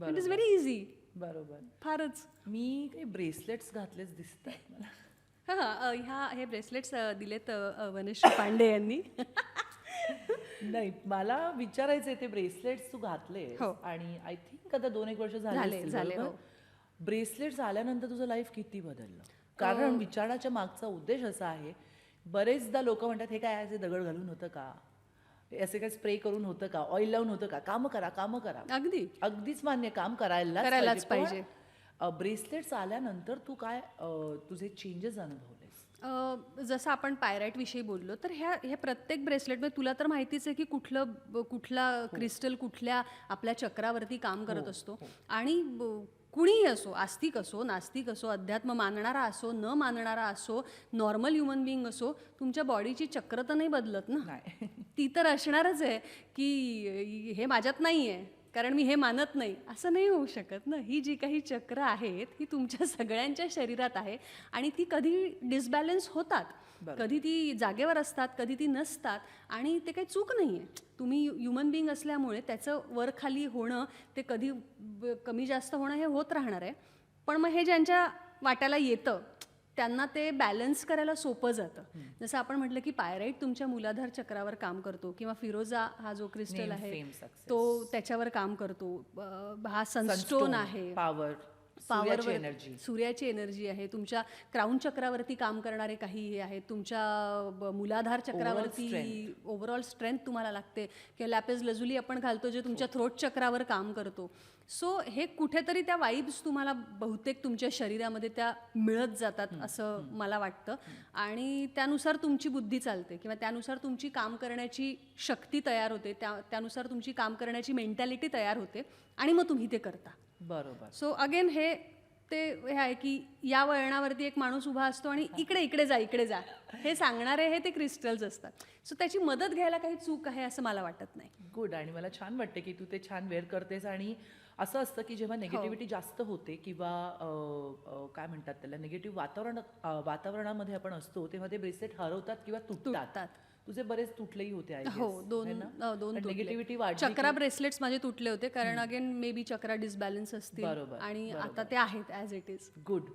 It is very easy बरोबर. फारच. मी काही ब्रेसलेट्स घातलेच दिसत मला. हां ह्या हे ब्रेसलेट्स दिलेत अ, वनश्री पांडे यांनी. नाही मला विचारायचंय ते ब्रेसलेट्स तू घातले हो. आणि आय थिंक आता दोन एक वर्ष झाले, झाले हो. ब्रेसलेट्स आल्यानंतर तुझं लाईफ किती बदललं? कारण विचाराच्या मागचा उद्देश असा आहे बरेचदा लोक म्हणतात हे काय असे दगड घालून होतं का? हे असे काय स्प्रे करून होतं का? ऑइल लावून होतं का? काम करा काम करा. अगदी. अगदीच मान्य काम करायला करायलाच पाहिजे. ब्रेसलेट्स आल्यानंतर तू काय तुझे चेंजेस अनुभवलेस? जसं आपण पायराईट विषयी बोललो तर ह्या हे प्रत्येक ब्रेसलेट तुला तर माहितीच आहे की कुठलं कुठला क्रिस्टल कुठल्या आपल्या चक्रावरती काम करत असतो. आणि ब- कुणीही असो आस्तिक असो नास्तिक असो अध्यात्म मानणारा असो न मानणारा असो नॉर्मल ह्युमन बिईंग असो तुमच्या बॉडीची चक्र तर नाही बदलत ना? ती तर असणारच आहे की हे माझ्यात नाही आहे कारण मी हे मानत नाही. असं नाही होऊ शकत ना. ही जी काही चक्र आहेत ही तुमच्या सगळ्यांच्या शरीरात आहे आणि ती कधी डिसबॅलन्स होतात. कधी ती जागेवर असतात कधी ती नसतात आणि ते काही चूक नाही आहे तुम्ही ह्युमन बिईंग असल्यामुळे त्याचं वर खाली होणं ते कधी कमी जास्त होणं हे होत राहणार आहे. पण मग हे ज्यांच्या वाट्याला येतं त्यांना ते बॅलन्स करायला सोपं जातं. जसं आपण म्हटलं की पायराईट तुमच्या मूलाधार चक्रावर काम करतो किंवा फिरोजा हा जो क्रिस्टल आहे. तो त्याच्यावर काम करतो. हा सनस्टोन आहे. पॉवर पॉवरवर एनर्जी सूर्याची एनर्जी आहे. तुमच्या क्राऊन चक्रावरती काम करणारे काही हे आहेत. तुमच्या मूलाधार चक्रावरती ओव्हरऑल स्ट्रेंथ तुम्हाला लागते. किंवा लॅपेज लजुली आपण घालतो जे तुमच्या थ्रोट चक्रावर काम करतो. सो हे कुठेतरी त्या वाईब्स तुम्हाला बहुतेक तुमच्या शरीरामध्ये त्या मिळत जातात असं मला वाटतं. आणि त्यानुसार तुमची बुद्धी चालते किंवा त्यानुसार तुमची काम करण्याची शक्ती तयार होते. त्या त्यानुसार तुमची काम करण्याची मेंटॅलिटी तयार होते. आणि मग तुम्ही ते करता. बरोबर. सो अगेन हे ते हे आहे की या वळणावरती एक माणूस उभा असतो आणि इकडे इकडे जा इकडे जा. हे सांगणारे हे ते क्रिस्टल्स असतात. सो त्याची मदत घ्यायला काही चूक आहे असं मला वाटत नाही. गुड आणि मला छान वाटते की तू ते छान वेअर करतेस आणि असं असतं की जेव्हा नेगेटिव्हिटी हो. जास्त होते किंवा काय म्हणतात त्याला नेगेटिव्ह वातावरण वातावरणामध्ये आपण असतो तेव्हा ते ब्रेसलेट हरवतात किंवा तुटतात. तुझे बरेच तुटलेही होते हो दोन दोन वाढली चक्रा ब्रेसलेट्स माझे तुटले होते कारण again may be chakra disbalance असतील आणि आता ते आहेत ॲज इट इज गुड